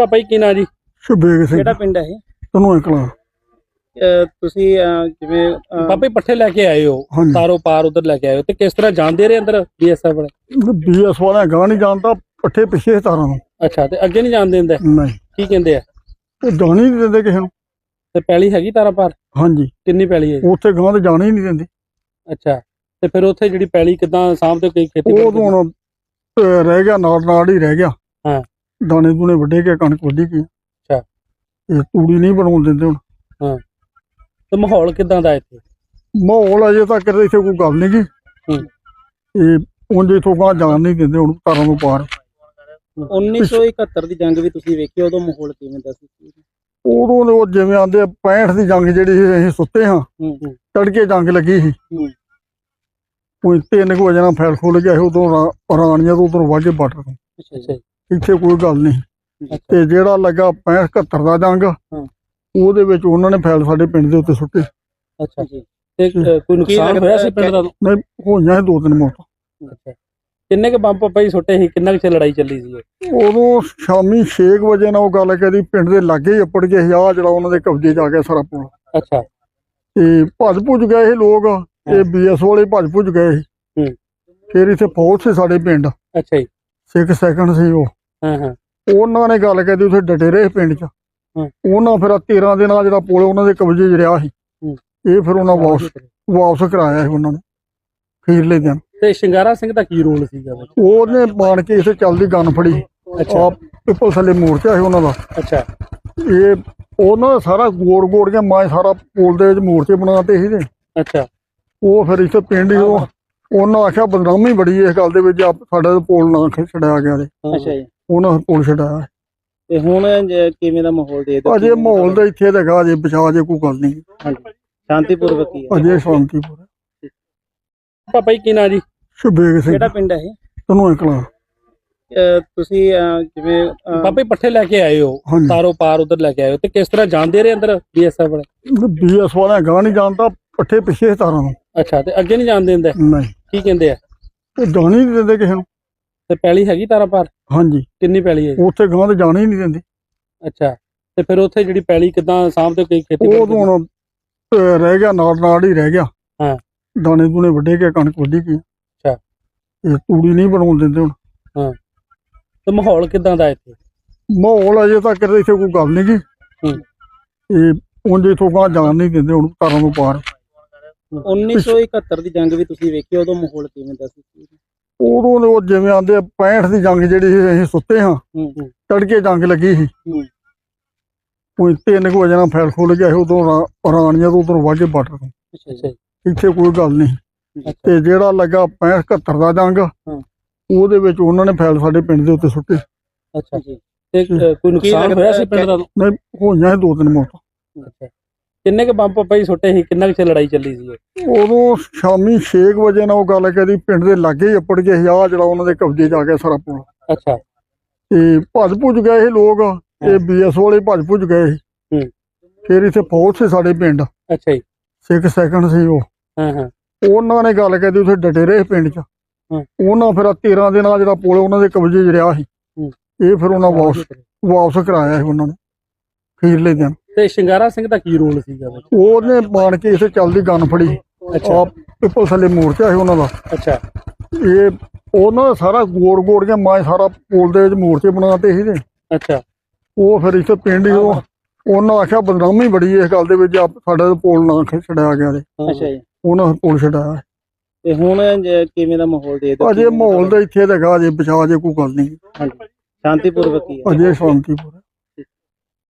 ਜੀ ਕੀ ਨਾਂ ਜੀ? ਸ਼ੁਭੇਗ ਸਿੰਘ। ਕਿਹੜਾ ਪਿੰਡ ਹੈ ਇਹ? ਤਨੂੰ ਇਕਲਾ ਅਹ ਤੁਸੀਂ ਅਹ, ਜਿਵੇਂ ਅਹ, ਜੀ ਪੱਠੇ ਲੈ ਕੇ ਆਏ ਹੋ। ਹਾਂਜੀ। ਤਾਰੋ ਪਾਰ ਉਧਰ ਲੈ ਕੇ ਆਏ ਹੋ। ਤੇ ਕਿਸ ਤਰ੍ਹਾਂ ਜਾਂਦੇ ਰਹੇ ਅੰਦਰ ਬੀਐਸਐਫ ਵਾਲੇ? ਬੀਐਸ ਵਾਲਿਆਂ ਗਾਂ ਨਹੀਂ ਜਾਣਦਾ ਪੱਠੇ ਪਿੱਛੇ ਤਾਰਾਂ ਨੂੰ। ਅੱਛਾ ਤੇ ਅੱਗੇ ਨਹੀਂ ਜਾਣ ਦਿੰਦੇ? ਨਹੀਂ। ਕੀ ਕਹਿੰਦੇ ਆ? ਇਹ ਜਾਣ ਹੀ ਨਹੀਂ ਦਿੰਦੇ ਕਿਸੇ ਨੂੰ। ਤੇ ਪੈਲੀ ਹੈਗੀ ਤਾਰਾ ਪਾਰ? ਹਾਂਜੀ। ਕਿੰਨੀ ਪੈਲੀ ਹੈ ਉੱਥੇ ਗਾਂ ਤੇ ਜਾਣ ਹੀ ਨਹੀਂ ਦਿੰਦੇ। ਅੱਛਾ ਤੇ ਫਿਰ ਉੱਥੇ ਜਿਹੜੀ ਪੈਲੀ ਕਿਦਾਂ ਸਾਹਮਣੇ ਕੋਈ ਖੇਤੀ ਉਹ? ਤਾਂ ਹੁਣ ਅਹ, ਰਹਿ ਗਿਆ ਨਾਲ ਨਾਲ ਹੀ ਰਹਿ ਗਿਆ। ਹਾਂ। ਦਾਣੇ ਦੂਣੇ ਵੱਡੇ ਕੇ ਕਣਕ ਵੱਢੀ ਗਈ ਅੱਛਾ। ਇਹ ਤੂੜੀ ਨਹੀਂ ਬਣਾਉਣ ਦਿੰਦੇ ਹੁਣ। ਤੇ ਮਾਹੌਲ ਕਿਦਾਂ ਦਾ ਇੱਥੇ? ਮਾਹੌਲ ਅਜੇ ਤੱਕ ਤਾਂ ਇੱਥੇ ਕੋਈ ਗੱਲ ਨਹੀਂ ਗੀ। ਹੂੰ। ਇਹ ਉਂਝ ਇਥੋਂ ਗਾਂ ਜਾਣ ਨਹੀਂ ਦਿੰਦੇ ਹੁਣ ਤਾਰਾਂ ਨੂੰ ਪਾਰ 1971 ਦੀ ਜੰਗ ਵੀ ਤੁਸੀਂ ਵੇਖੀ ਉਦੋਂ ਮਾਹੌਲ ਕਿਵੇਂ ਦਾ ਸੀ? ਉਦੋਂ ਉਹ ਜਿਵੇਂ ਆਂਦੇ 65 ਦੀ ਜੰਗ ਜਿਹੜੀ ਸੀ ਅਸੀਂ ਸੁੱਤੇ ਹਾਂ। ਹੂੰ ਹੂੰ। ਤੜਕੇ ਜੰਗ ਲੱਗੀ ਸੀ। ਹੂੰ। ਕੋਈ ਤਿੰਨ ਕੁ ਵਜੇ ਨਾਲ ਫੈਲ ਖੁੱਲ ਗਿਆ ਸੀ ਉਦੋਂ ਰਾਣੀਆਂ ਤੋਂ ਉਧਰੋਂ ਵਾਗੇ ਬਾਰਡਰ ਤੋਂ ਅੱਛਾ ਅੱਛਾ ਇੱਥੇ ਕੋਈ ਗੱਲ ਨਹੀਂ। ਤੇ ਜਿਹੜਾ ਲੱਗਾ 65 71 ਦਾ ਜੰਗ ਉਹਦੇ ਵਿੱਚ ਉਹਨਾਂ ਨੇ ਫੈਲ ਸਾਡੇ ਪਿੰਡ ਦੇ ਉੱਤੇ ਸੁੱਟੇ। ਅੱਛਾ ਜੀ। ਤੇ ਕੋਈ ਨੁਕਸਾਨ ਹੋਇਆ ਸੀ ਪਿੰਡ ਦਾ? ਨਹੀਂ ਹੋਈਆਂ ਸੀ ਦੋ ਤਿੰਨ ਮੌਤਾਂ। ਅੱਛਾ। ਕਿੰਨੇ ਕ ਬੰਬ ਪਾਪਾ ਜੀ ਸੁੱਟੇ ਸੀ? ਕਿੰਨਾ ਕੁ ਲੜਾਈ ਚੱਲੀ ਸੀ ਇਹ? ਉਦੋਂ ਸ਼ਾਮੀ 6 ਵਜੇ ਨਾਲ ਉਹ ਗੱਲ ਕਰੀ ਪਿੰਡ ਦੇ ਲਾਗੇ ਹੀ ਅੱਪੜ ਗਏ ਆਹ ਜਿਹੜਾ ਉਹਨਾਂ ਦੇ ਕਬਜ਼ੇ 'ਚ ਆ ਗਿਆ ਸਾਰਾ ਪੁਲ। ਅੱਛਾ। ਤੇ ਭੱਜ ਭੁੱਜ ਗਏ ਸੀ ਲੋਕ ਤੇ ਬੀਐਸ ਵਾਲੇ ਭੱਜ ਭੁੱਜ ਗਏ ਸੀ। ਹੂੰ। ਫਿਰ ਇੱਥੇ ਫੌਜ ਸੀ ਸਾਡੇ ਪਿੰਡ। ਅੱਛਾ ਜੀ। ਸਿੱਖ ਸੈਕੰਡ ਸੀ ਉਹ। ਹਾਂ ਹਾਂ। ਉਹਨਾਂ ਨੇ ਗੱਲ ਕਰੀ ਉੱਥੇ ਡਟੇ ਰਹੇ ਪਿੰਡ 'ਚ। ਉਹਨਾਂ ਫਿਰ ਆਹ 13 ਦਿਨ ਜਿਹੜਾ ਪੁਲ ਉਹਨਾਂ ਦੇ ਕਬਜ਼ੇ 'ਚ ਰਿਹਾ ਸੀ। ਇਹ ਫਿਰ ਉਹਨਾਂ ਵਾਪਸ ਵਾਪਸ ਕਰਾਇਆ ਸੀ ਉਹਨਾਂ ਨੇ। ਖੀਰਲੇ ਦਿਨ ਤੇ ਸ਼ਿੰਗਾਰਾ ਸਿੰਘ ਦਾ ਕੀ ਰੋਲ ਸੀਗਾ? ਉਹਨੇ ਬਾਣ ਕੇ ਇਥੇ ਚੱਲਦੀ ਗਨ ਫੜੀ। ਅੱਛਾ। ਪਿੱਪਲ ਥੱਲੇ ਮੋਰਚਾ ਸੀ ਉਹਨਾਂ ਦਾ। ਅੱਛਾ। ਇਹ ਉਹਨਾਂ ਦਾ ਸਾਰਾ ਗੋੜ ਗੋੜ ਕੇ ਮੈਂ ਸਾਰਾ ਪੁਲ ਦੇ ਵਿੱਚ ਮੋਰਚੇ ਬਣਾਤੇ ਸੀ ਤੇ। ਅੱਛਾ। ਉਹ ਫਿਰ ਇੱਥੇ ਪਿੰਡ ਹੀ ਉਹ ਉਹਨਾਂ ਆਖਿਆ ਬਦਨਾਮੀ ਬੜੀ ਇਸ ਗੱਲ ਦੇ ਵਿੱਚ ਸਾਡਾ ਪੁਲ ਨਾ ਛਡਾਇਆ ਗਿਆ ਤੇ। ਅੱਛਾ ਜੀ। ਉਹਨਾਂ ਪੁਲ ਛਡਾਇਆ ਤੇ ਹੁਣ ਜ- ਕਿਵੇਂ ਦਾ ਮਾਹੌਲ ਦੇ ਦਿਓ ਅਜੇ ਮਾਹੌਲ ਦਾ ਇੱਥੇ ਤਾਂ ਹੈਗਾ ਅਜੇ ਬਚਾ ਜੇ ਕੋਈ ਗੱਲ ਨਹੀਂ। ਹਾਂਜੀ। ਸ਼ਾਂਤੀਪੂਰਵਕ ਹੀ ਹੈ? ਅਜੇ ਸ਼ਾਂਤੀਪੁਰ ਪਾਪਾ ਜੀ ਕੀ ਨਾਂ ਜੀ? ਸ਼ੁਭੇਗ ਸਿੰਘ। ਕਿਹੜਾ ਪਿੰਡ ਹੈ ਇਹ? ਤਨੂੰ ਇਕਲਾ। ਅਹ, ਤੁਸੀਂ ਅਹ, ਜਿਵੇਂ ਅਹ, ਪਾਪਾ ਜੀ ਪੱਠੇ ਲੈ ਕੇ ਆਏ ਹੋ। ਹਾਂਜੀ। ਤਾਰੋ ਪਾਰ ਉਧਰ ਲੈ ਕੇ ਆਏ ਹੋ। ਤੇ ਕਿਸ ਤਰ੍ਹਾਂ ਜਾਂਦੇ ਰਹੇ ਅੰਦਰ ਬੀਐਸਐਫ ਵਾਲੇ? ਬੀਐਸ ਵਾਲਿਆਂ ਗਾਂ ਨਹੀਂ ਜਾਣਦਾ। ਪੱਠੇ ਪਿੱਛੇ ਤਾਰਾਂ ਨੂੰ। ਅੱਛਾ ਤੇ ਅੱਗੇ ਨਹੀਂ ਜਾਣ ਦਿੰਦੇ? ਨਹੀਂ। ਕੀ ਕਹਿੰਦੇ ਆ? ਇਹ ਜਾਣ ਹੀ ਨਹੀਂ ਦਿੰਦੇ ਕਿਸੇ ਨੂੰ। ਤੇ ਪੈਲੀ ਹੈਗੀ ਤਾਰਾ ਪਾਰ? ਹਾਂਜੀ। ਕਿੰਨੀ ਪੈਲੀ ਹੈ ਉੱਥੇ ਗਾਂ ਤੇ ਜਾਣ ਹੀ ਨਹੀਂ ਦਿੰਦੇ। ਅੱਛਾ ਤੇ ਫਿਰ ਉੱਥੇ ਜਿਹੜੀ ਪੈਲੀ ਕਿਦਾਂ ਸਾਹਮਣੇ ਕੋਈ ਖੇਤੀ ਉਹ? ਤਾਂ ਹੁਣ ਅਹ, ਰਹਿ ਗਿਆ ਨਾਲ ਨਾਲ ਹੀ ਰਹਿ ਗਿਆ। ਹਾਂ। ਦਾਣੇ ਦੂਣੇ ਵੱਡੇ ਕੇ ਕਣਕ ਵੱਢੀ ਗਈ। ਅੱਛਾ। ਇਹ ਤੂੜੀ ਨਹੀਂ ਬਣਾਉਣ ਦਿੰਦੇ ਹੁਣ। ਤੇ ਮਾਹੌਲ ਕਿਦਾਂ ਦਾ ਇੱਥੇ? ਮਾਹੌਲ ਅਜੇ ਤੱਕ ਤਾਂ ਇੱਥੇ ਕੋਈ ਗੱਲ ਨਹੀਂ ਗੀ ਹੂੰ। ਇਹ ਉਂਝ ਇਥੋਂ ਗਾਂ ਜਾਣ ਨਹੀਂ ਦਿੰਦੇ ਹੁਣ ਤਾਰਾਂ ਨੂੰ ਪਾਰ। 1971 ਦੀ ਜੰਗ ਵੀ ਤੁਸੀਂ ਵੇਖੀ ਉਦੋਂ ਮਾਹੌਲ ਕਿਵੇਂ ਦਾ ਸੀ? ਉਦੋਂ ਉਹ ਜਿਵੇਂ ਆਂਦੇ 65 ਦੀ ਜੰਗ ਜਿਹੜੀ ਸੀ ਅਸੀਂ ਸੁੱਤੇ ਹਾਂ। ਹੂੰ ਹੂੰ। ਤੜਕੇ ਜੰਗ ਲੱਗੀ ਸੀ। ਕੋਈ ਤਿੰਨ ਕੁ ਵਜੇ ਨਾਲ ਫੈਲ ਖੁੱਲ ਗਿਆ ਸੀ ਉਦੋਂ ਰਾਣੀਆਂ ਤੋਂ ਉਧਰੋਂ ਵਾਗੇ ਬਾਰਡਰ ਤੋਂ। ਇੱਥੇ ਕੋਈ ਗੱਲ ਨਹੀਂ। ਤੇ ਜਿਹੜਾ ਲੱਗਾ 65 71 ਦਾ ਜੰਗ ਉਹਦੇ ਵਿੱਚ ਉਹਨਾਂ ਨੇ ਫੈਲ ਸਾਡੇ ਪਿੰਡ ਦੇ ਉੱਤੇ ਸੁੱਟੇ। ਅੱਛਾ ਜੀ। ਤੇ ਕੋਈ ਨੁਕਸਾਨ ਹੋਇਆ ਸੀ ਪਿੰਡ ਦਾ? ਨਹੀਂ ਹੋਈਆਂ ਸੀ ਦੋ ਤਿੰਨ ਮੌਤਾਂ। ਅੱਛਾ। ਕਿੰਨੇ ਕ ਪਾਪਾ ਜੀ ਸੁੱਟੇ ਸੀ ਕਿੰਨਾ ਕੁ ਲੜਾਈ ਚੱਲੀ ਸੀ ਇਹ? ਉਦੋਂ ਸ਼ਾਮੀ 6 ਵਜੇ ਨਾਲ ਉਹ ਗੱਲ ਕਰੀ ਪਿੰਡ ਦੇ ਲਾਗੇ ਹੀ ਅੱਪੜ ਗਏ ਸੀ ਆਹ ਜਿਹੜਾ ਉਹਨਾਂ ਦੇ ਕਬਜ਼ੇ 'ਚ ਆ ਗਿਆ ਸਾਰਾ ਪੁਲ। ਅੱਛਾ। ਤੇ ਭੱਜ ਭੁੱਜ ਗਏ ਸੀ ਲੋਕ ਇਹ ਬੀਐਸ ਵਾਲੇ ਭੱਜ ਭੁੱਜ ਗਏ ਸੀ। ਹੂੰ। ਫਿਰ ਇੱਥੇ ਫੌਜ ਸੀ ਸਾਡੇ ਪਿੰਡ। ਅੱਛਾ ਜੀ। ਸਿੱਖ ਸੈਕੰਡ ਸੀ ਉਹ। ਹਾਂ ਹਾਂ। ਉਹਨਾਂ ਨੇ ਗੱਲ ਕਰੀ ਉੱਥੇ ਡਟੇ ਰਹੇ ਪਿੰਡ 'ਚ। ਹੂੰ। ਉਹਨਾਂ ਫਿਰ ਆਹ 13 ਦਿਨ ਆ ਜਿਹੜਾ ਪੁਲ ਉਹਨਾਂ ਦੇ ਕਬਜ਼ੇ 'ਚ ਰਿਹਾ ਸੀ। ਹੂੰ। ਇਹ ਫਿਰ ਉਹਨਾਂ ਵਾਪਸ ਵਾਪਸ ਕਰਾਇਆ ਸੀ ਉਹਨਾਂ ਨੇ। ਖੀਰਲੇ ਦਿਨ ਤੇ ਸ਼ਿੰਗਾਰਾ ਸਿੰਘ ਦਾ ਕੀ ਰੋਲ ਸੀਗਾ? ਵਿੱਚ? ਉਹਨੇ ਬਾਣ ਕੇ ਇਥੇ ਚੱਲਦੀ ਗਨ ਫੜੀ। ਅੱਛਾ। ਪਿੱਪਲ ਥੱਲੇ ਮੋਰਚਾ ਸੀ ਉਹਨਾਂ ਦਾ। ਅੱਛਾ। ਇਹ ਉਹਨਾਂ ਦਾ ਸਾਰਾ ਗੋੜ ਗੋੜ ਕੇ ਮੈਂ ਸਾਰਾ ਪੁਲ ਦੇ ਵਿੱਚ ਮੋਰਚੇ ਬਣਾਤੇ ਸੀ ਤੇ ਅੱਛਾ। ਉਹ ਫਿਰ ਇੱਥੇ ਪਿੰਡ ਹੀ ਉਹ ਉਹਨਾਂ ਆਖਿਆ ਬਦਨਾਮੀ ਬੜੀ ਇਸ ਗੱਲ ਦੇ ਵਿੱਚ ਸਾਡਾ ਪੁਲ ਨਾ ਛਡਾਇਆ ਗਿਆ ਤੇ ਅੱਛਾ ਜੀ। ਉਹਨਾਂ ਪੁਲ ਛਡਾਇਆ ਤੇ ਹੁਣ ਕਿਵੇਂ ਦਾ ਮਾਹੌਲ ਦੇ ਅਜੇ ਮਾਹੌਲ ਦਾ ਇੱਥੇ ਤਾਂ ਹੈਗਾ ਅਜੇ ਬਚਾ ਜੇ ਕੋਈ ਗੱਲ ਨਹੀਂ। ਹਾਂਜੀ। ਸ਼ਾਂਤੀਪੂਰਵਕ ਹੀ ਹੈ। ਅਜੇ ਸ਼ਾਂਤੀਪੁਰ